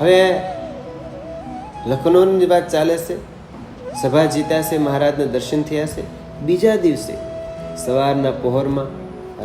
હવે લખનૌની વાત ચાલે છે, સભા જીતા છે મહારાજના દર્શન થયા છે, બીજા દિવસે સવારના પહોરમાં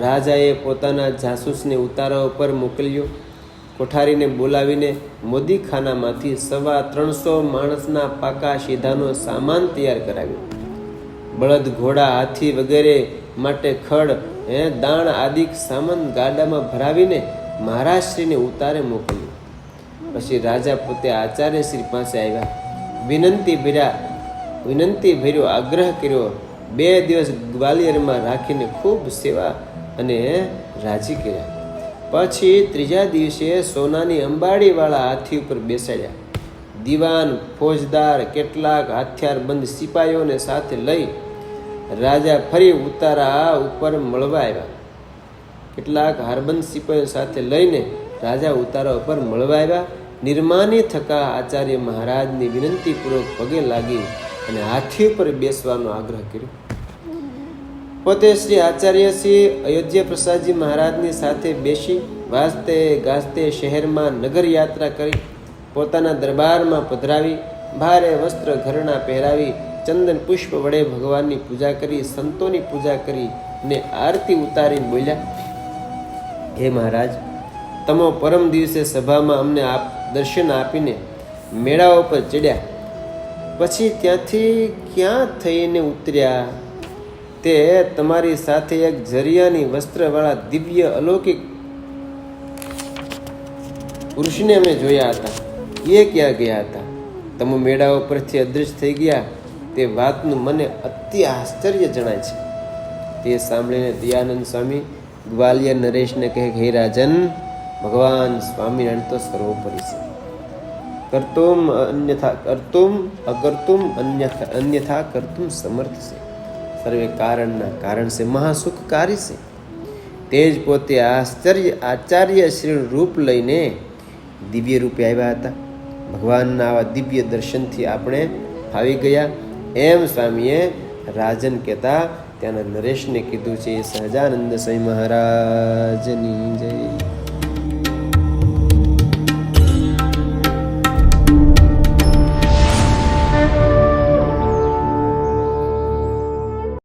રાજાએ પોતાના જાસૂસને ઉતારા ઉપર મોકલ્યો, કોઠારીને બોલાવીને મોદીખાનામાંથી સવા ત્રણસો માણસના પાકા સીધાનો સામાન તૈયાર કરાવ્યો. બળદ ઘોડા હાથી વગેરે માટે ખડ, હે, દાણ આદિક સામાન ગાડામાં ભરાવીને મહારાજશ્રીને ઉતારે મોકલ્યો. પછી રાજા પોતે આચાર્યશ્રી પાસે આવ્યા. વિનંતી ભર્યા, વિનંતી ભર્યો, આગ્રહ કર્યો, બે દિવસ ગ્વાલિયરમાં રાખીને ખૂબ સેવા અને રાજી કર્યા. પછી ત્રીજા દિવસે સોનાની અંબાડીવાળા હાથી ઉપર બેસાડ્યા. દીવાન, ફોજદાર, કેટલાક હથિયારબંધ સિપાહીઓને સાથે લઈ રાજા ફરી ઉતારા ઉપર મળવા આવ્યા. કેટલાક હારબંધ સિપાહીઓ સાથે લઈને રાજા ઉતારા ઉપર મળવા આવ્યા. નિર્માની થકા આચાર્ય મહારાજની વિનંતીપૂર્વક પગે લાગી અને હાથી ઉપર બેસવાનો આગ્રહ કર્યો. પોતે શ્રી આચાર્ય શ્રી અયોધ્યા પ્રસાદજી મહારાજની સાથે બેસી વાજતે ગાજતે શહેરમાં નગર યાત્રા કરી, પોતાના દરબારમાં પધરાવી, ભારે વસ્ત્ર ઘરણા પહેરાવી, ચંદન પુષ્પ વડે ભગવાનની પૂજા કરી, સંતોની પૂજા કરી ને આરતી ઉતારીને બોલ્યા, હે મહારાજ તમો પરમ દિવસે સભામાં અમને આપ દર્શન આપીને મેળાઓ પર ચડ્યા. પછી ત્યાંથી ક્યાં થઈને ઉતર્યા? તે તમારી સાથે એક જરિયાની વસ્ત્રવાળા દિવ્ય અલૌકિક પુરુષને અમે જોયા હતા. એ ક્યાં ગયા હતા? તમે મેળાઓ પરથી અદૃશ્ય થઈ ગયા. તે વાતનું મને અતિ આશ્ચર્ય જણાય છે. તે સાંભળીને દયાનંદ સ્વામી ગ્વાલિયર નરેશને કહે, હે રાજન ભગવાન સ્વામિનારાયણ તો સર્વોપરી છે. કરતુમ અન્યથા, કરતુમ અકર્તુમ અન્યથા અન્યથા કરતુમ સમર્થ છે. સર્વે કારણના કારણ છે, મહાસુખકારી છે. તે જ પોતે આશ્ચર્ય આચાર્ય શ્રી રૂપ લઈને દિવ્ય રૂપે આવ્યા હતા. ભગવાનના આવા દિવ્ય દર્શનથી આપણે ફાવી ગયા. એમ સ્વામીએ રાજન કહેતા ત્યાંના નરેશને કીધું છે સહજાનંદ સ્વામી મહારાજની જય.